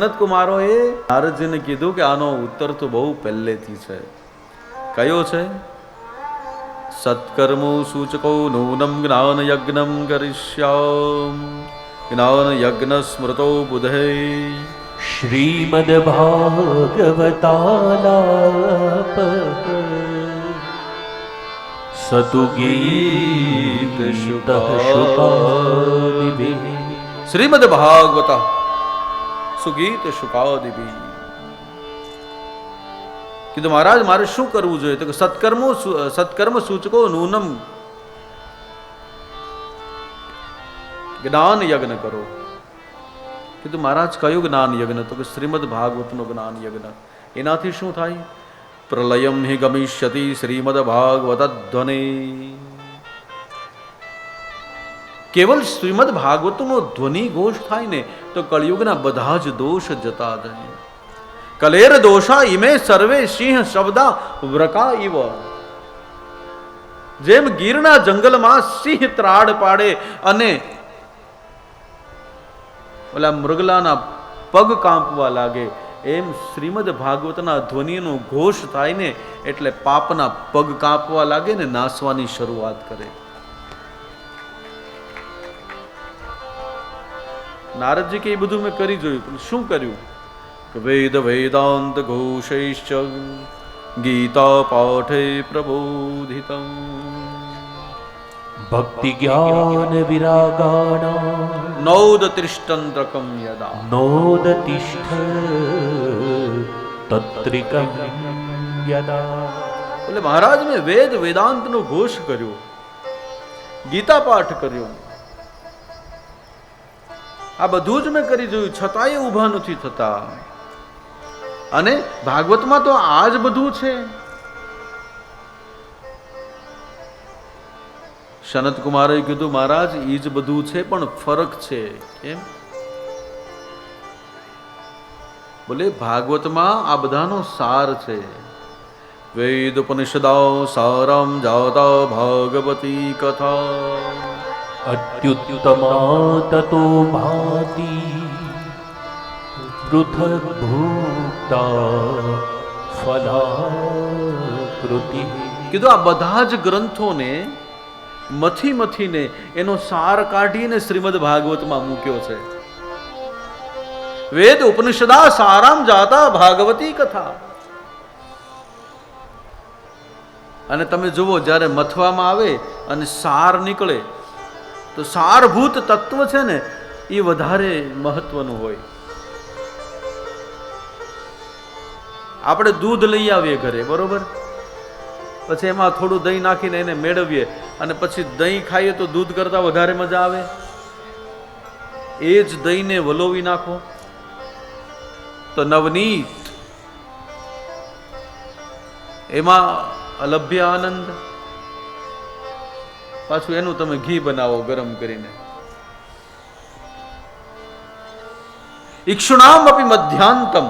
સનત કુમારોએ નારદજીને કીધું કે આનો ઉત્તર તો બહુ પહેલેથી છે. કયો છે? સત્કર્મો સૂચકો નૂનમ જ્ઞાન યજ્ઞમ કરિષ્યામ જ્ઞાન યજ્ઞ સ્મૃતો બુધે. શ્રીમદ્ભાગવતાલાપ સતુ ગીત શ્રીમદ ભાગવત. સુગીત શુકાદિભી કીધું, મહારાજ, મારે શું કરવું જોઈએ? તો કે, સત્કર્મો સત્કર્મ સૂચકો નૂનમ. જ્ઞાન યજ્ઞ કરો. કીધું, મહારાજ, કયું જ્ઞાન યજ્ઞ? તો કે, શ્રીમદ ભાગવતનો જ્ઞાન યજ્ઞ. એનાથી શું થાય? પ્રલયમ હિ ગમિષ્યતિ શ્રીમદ ભાગવત ધ્વનિ કેવલ શ્રીમદ ભાગવતનો ધ્વનિ ઘોષ થાય ને તો કળિયુગના બધા જ દોષ જતા જાય કલેર દોષા ઇમે સર્વે સિંહ શબ્દા વ્રકા ઇવ જેમ ગીરના જંગલમાં સિંહ ત્રાડ પાડે અને ઓલા મૃગલાના પગ કાંપવા લાગે, એમ શ્રીમદ ભાગવતના ધ્વનિનો ઘોષ થાય ને એટલે પાપના પગ કાંપવા લાગે ને નાસવાની શરૂઆત કરે. નારદજી કે એ બધું મેં કરી જોયું. પણ શું કર્યું? કે વેદ વેદાંત ઘોષૈશ્ચ ગીતા પાઠે પ્રબોધિતમ. ભક્તિ જ્ઞાન વિરાગાણા નૌદ ત્રિષ્ટંત્રકમ યદા. નોદતિષ્ઠ તત્રિકમ યદા. એટલે મહારાજ મેં વેદ વેદાંતનો ઘોષ કર્યો. ગીતા પાઠ કર્યો. આ બધું જ મેં કરી જોયું, છતાંય ઊભા નથી થતા. અને ભાગવતમાં તો આ જ બધું છે. સનત કુમારે કીધું, મહારાજ એ જ બધું છે, પણ ફરક છે. કેમ? બોલે, ભાગવતમાં આ બધાનો સાર છે. વેદ ઉપનિષદા સારામ જાતા ભાગવતી કથા. ભાતિ પૃથક ભૂતા ફલાકૃતિ કીધું, આ બધા જ ગ્રંથોને મથી મથીને એનો સાર કાઢીને શ્રીમદ ભાગવતમાં મૂક્યો છે. વેદ ઉપનિષદા સારામ જાતા ભાગવતી કથા. અને તમે જુઓ, જ્યારે મથવામાં આવે અને સાર નીકળે તો સારભૂત તત્વ છે ને, એ વધારે મહત્વનું હોય. આપણે દૂધ લઈ આવીએ ઘરે, બરોબર? પછી એમાં થોડું દહીં નાખીને એને મેળવીએ અને પછી દહીં ખાઈએ તો દૂધ કરતાં વધારે મજા આવે. એ જ દહીંને વલોવી નાખો. તો નવનીત. એમાં અલભ્ય આનંદ પાછું એનું તમે ઘી બનાવો ગરમ કરીને. ઈક્ષુણામ અપી મધ્યાંતમ.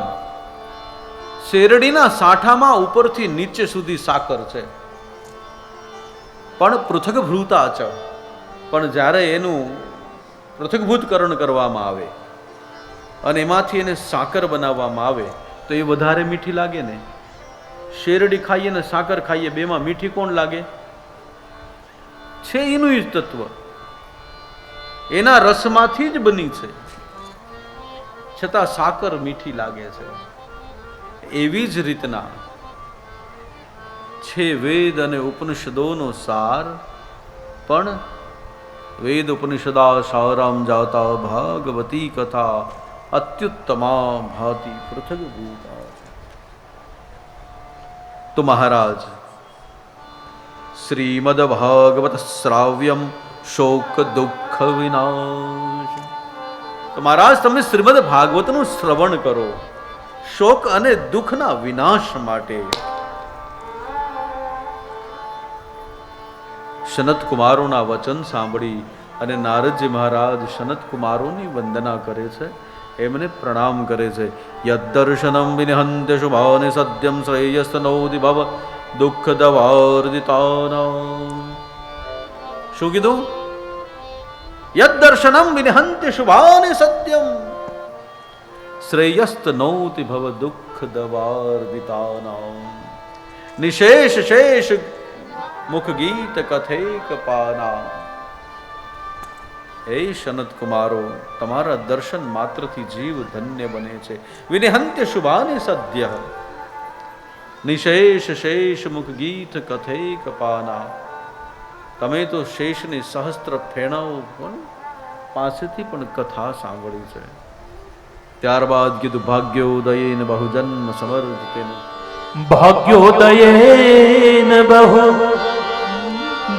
શેરડીના સાઠામાં ઉપરથી નીચે સુધી સાકર છે. પણ પૃથક ભૃતા ચ. પણ જ્યારે એનું પૃથકભૂતકરણ કરવામાં આવે અને એમાંથી એને સાકર બનાવવામાં આવે, તો એ વધારે મીઠી લાગે ને? શેરડી ખાઈએ ને સાકર ખાઈએ, બેમાં મીઠી કોણ લાગે? છે એનું જ તત્વ. એના રસમાંથી જ બની છે. છતાં સાકર મીઠી લાગે છે. એવી જ રીતના છે વેદ અને ઉપનિષદોનો સાર, પણ વેદ ઉપનિષદા સારામ જાતા ભાગવતી કથા અત્યુત્તમા ભાતિ પૃથક ભૂતા તો મહારાજ શ્રીમદ ભાગવત શ્રાવ્યમ શોક દુઃખ વિનાશ તો મહારાજ, તમે શ્રીમદ ભાગવતનું શ્રવણ કરો. શોક અને દુઃખના વિનાશ માટે. સનત કુમારોના વચન સાંભળી અને નારદજી મહારાજ સનત કુમારોની વંદના કરે છે, એમને પ્રણામ કરે છે. યદર્શનમ વિનિહંત્ય શુભાને સદ્યમ શ્રેયસ્તનૌદિ ભવ દુઃખ દવાર્દિતાના શું કીધું યદર્શનમ વિનિહંત્ય શુભાને સત્યમ શ્રેયસ્ત નૌતિ ભવ દુઃખ દવાર્દિતાનામ નિશેષ શેષ મુખ ગીત કથેક પાના હે સનત કુમારો તમારા દર્શન માત્રથી જીવ ધન્ય બને છે. વિનિહંત્ય શુભાની સદ્ય. નિશેષ શેષ મુખ ગીત કથે કપાના. તમે તો શેષની સહસ્ત્ર ફેણાઓ પણ પાસેથી પણ કથા સાંભળી છે. ત્યારબાદ કીધું, ભાગ્યોદયેન બહુજન્મ સમર્જિતેન ભાગ્યોદયેન બહુ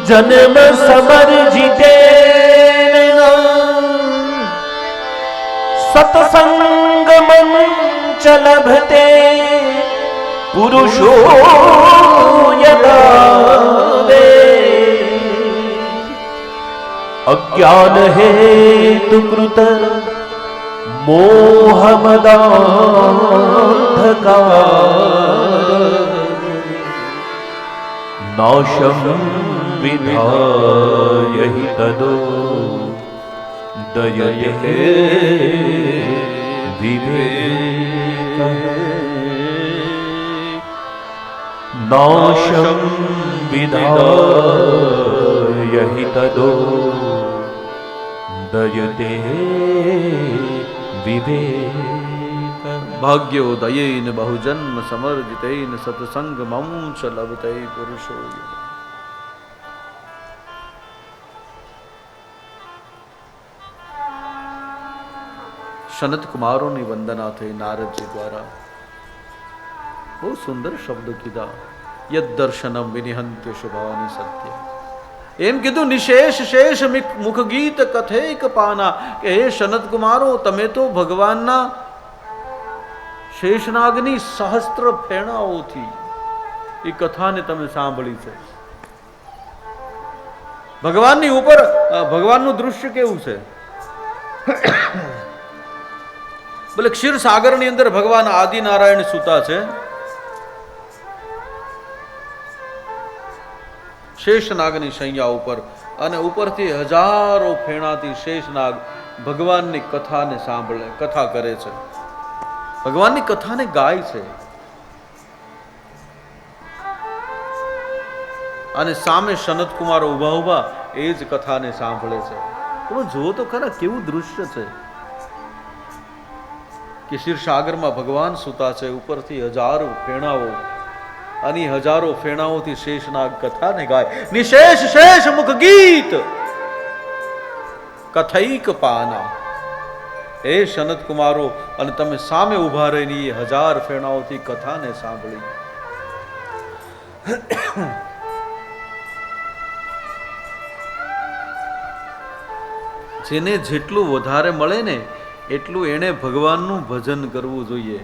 જન્મ સમર્જિતેન સત્સંગમં મન લભતે. પુરુષો અજ્ઞાન હે કૃત મોહમદાંધકાર. નાશમ વિધાય તદો. દયતે વિવેક વિધાય હિ તદો દયતે વિવેક ભાગ્યોદયેન બહુજન્મ સમર્જિતેન સત્સંગમં ચ લભતે પુરુષો સનત કુમારોની વંદના થઈ નારદજી દ્વારા બહુ સુંદર શબ્દ કીધા યદ દર્શનમ વિનિહંત્ય શુભાની સત્ય। એમ કીધું, નિશેષ શેષ મુખગીત મુખ ગીત કથેક પાના। કે હે સનત કુમારો તમે તો ભગવાનના શેષનાગની સહસ્ત્ર ફેણાઓથી એ કથાને તમે સાંભળી છે। ભગવાનની ઉપર ભગવાનનું દૃશ્ય કેવું છે? બોલે ક્ષીર સાગરની અંદર ભગવાન આદિનારાયણ સૂતા છે શેષનાગની શૈયા ઉપર અને ઉપરથી હજારો ફેણાથી શેષનાગ ભગવાનની કથાને સાંભળે, કથા કરે છે. ભગવાનની કથાને ગાય છે. અને સામે સનતકુમાર ઊભા ઊભા એ જ કથાને સાંભળે છે. તમે જુઓ તો ખરા કેવું દૃશ્ય છે. કે ક્ષીરસાગરમાં ભગવાન સૂતા છે, ઉપરથી હજારો ફેણાઓ અને હજારો ફેણાઓથી શેષનાગ કથાને ગાય. નિશેષ, શેષ મુખ ગીત. કથૈક પાના. એ સનત કુમારો અને તમે સામે ઊભા રહીને હજાર ફેણાઓથી કથાને સાંભળી. જેને જેટલું વધારે મળે ને, એટલું એણે ભગવાનનું ભજન કરવું જોઈએ.